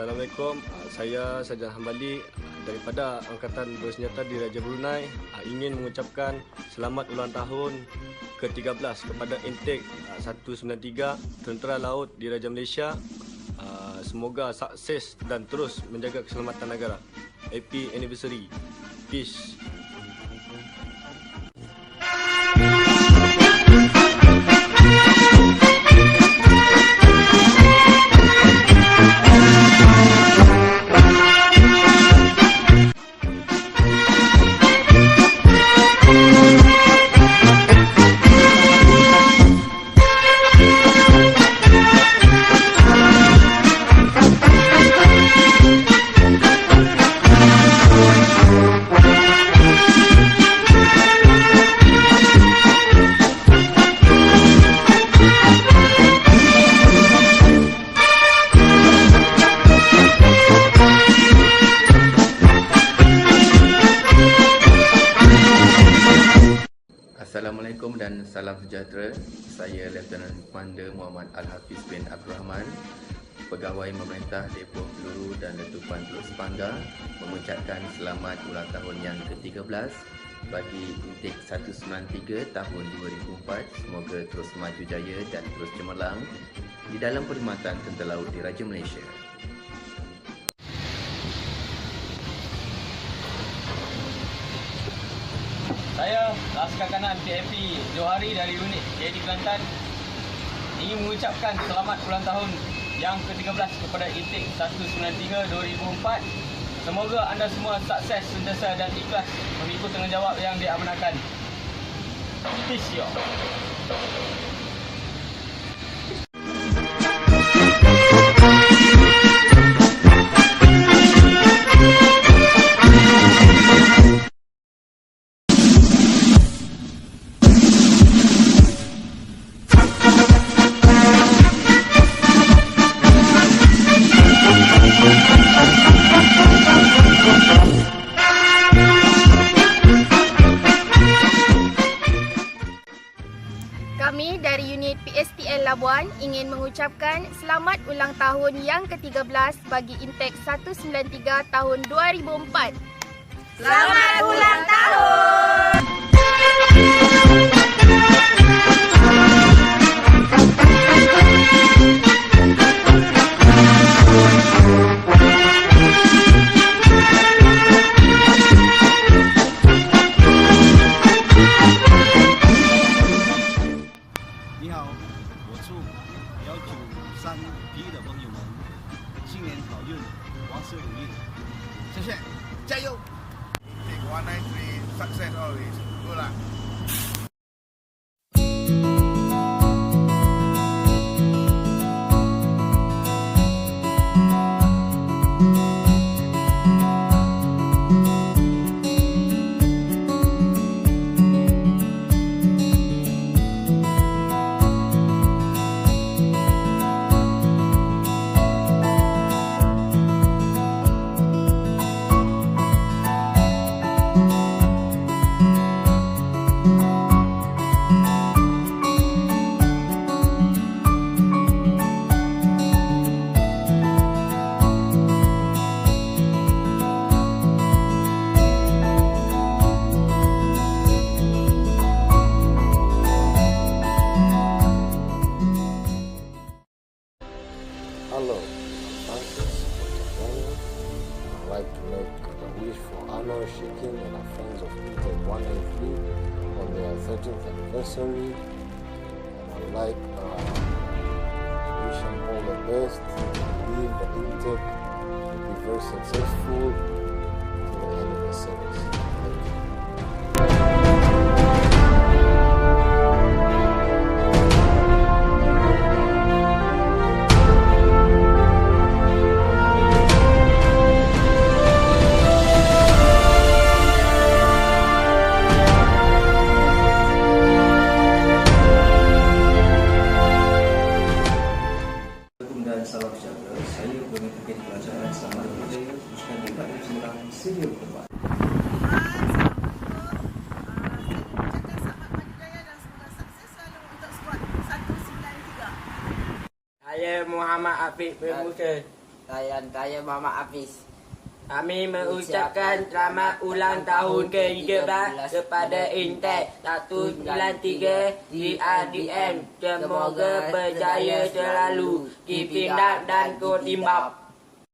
Assalamualaikum. Ah, Saya Sajan Hambali daripada Angkatan Bersenjata di Raja Brunei ah, ingin mengucapkan selamat ulang tahun ke-13 kepada Intek ah, 193 Tentera Laut di Raja Malaysia. Ah, Semoga sukses dan terus menjaga keselamatan negara. Happy anniversary. Peace. Assalamualaikum dan salam sejahtera. Saya Lieutenant Commander Muhammad Al-Hafiz bin Abdul Rahman, Pegawai Pemerintah Depo Peluru dan Letupan Teluk Sepanggar mengucapkan selamat ulang tahun yang ke-13 bagi Intik 193 tahun 2004. Semoga terus maju jaya dan terus cemerlang di dalam perkhidmatan Tentera Laut di Raja Malaysia. Saya Laskar Kanan PFP Johari dari unit JD Kelantan ingin mengucapkan selamat ulang tahun yang ke-13 kepada Intik 193 2004. Semoga anda semua sukses, sentiasa dan ikhlas mengikut tanggungjawab yang diamanahkan. Peace y'all. Kami dari unit PSTL Labuan ingin mengucapkan selamat ulang tahun yang ke-13 bagi Intek 193 tahun 2004. Selamat ulang tahun! “今年好运，万事如意，谢谢，加油！Take one night three success always，good luck。Hello, Francis. I'd like to make a wish for Anwar Shekin and our friends of Intake 193 on their 13th anniversary. And I'd like uh, to wish them all the best. I believe the intake will be very successful berkembang. Saya Muhammad Afiq Musa Saya saya Muhammad Hafiz. Kami mengucapkan selamat ulang tahun ke-13 kepada Intek 193 di RDM. Semoga berjaya selalu. Up dan go timbap.